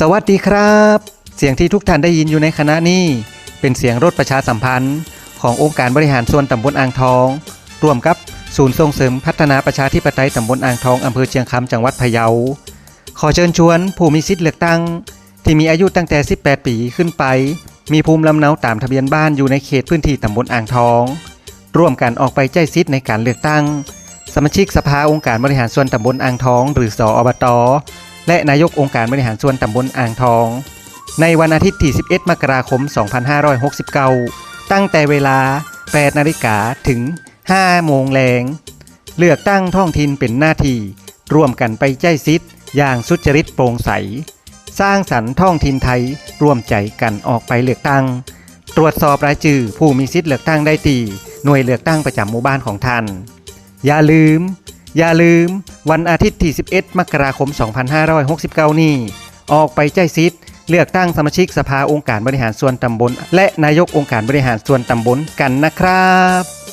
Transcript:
สวัสดีครับ เสียงที่ทุกท่านได้ยินอยู่ในขณะนี้ เป็นเสียงรถประชาสัมพันธ์ ขององค์การบริหารส่วนตำบลอ่างทองร่วมกับศูนย์ส่งเสริมพัฒนาประชาธิปไตยตำบลอ่างทองอำเภอเชียงคำจังหวัดพะเยา ขอเชิญชวนผู้มีสิทธิ์เลือกตั้ง ที่มีอายุตั้งแต่ 18 ปีขึ้นไป มีภูมิลำเนาตามทะเบียนบ้านอยู่ในเขตพื้นที่ตำบลอ่างทอง ร่วมกันออกไปใจซิทธิ์ในการเลือกตั้ง สมาชิกสภาองค์การบริหารส่วนตำบลอ่างทอง หรือสออบต และนายกองค์การบริหารส่วนตำบลอ่างทอง ในวันอาทิตย์ที่ 11 มกราคม 2569 ตั้งแต่เวลา 8 นาฬิกาถึง 5 โมงแรงเลือกตั้งท้องถิ่นเป็นหน้าที่ร่วมกันไปใจซิทธิ์อย่างสุจริตโปร่งใส สร้างสรรค์ท้องถิ่นไทยร่วมใจกันออกไปเลือกตั้ง ตรวจสอบรายชื่อผู้มีสิทธิ์เลือกตั้งได้ที่หน่วยเลือกตั้งประจำหมู่บ้านของท่าน อย่าลืม อย่าลืมวันอาทิตย์ที่ 11 มกราคม 2569 นี้ ออกไปใจซิดเลือกตั้งสมาชิกสภาองค์การบริหารส่วนตำบล และนายกองค์การบริหารส่วนตำบลกันนะครับ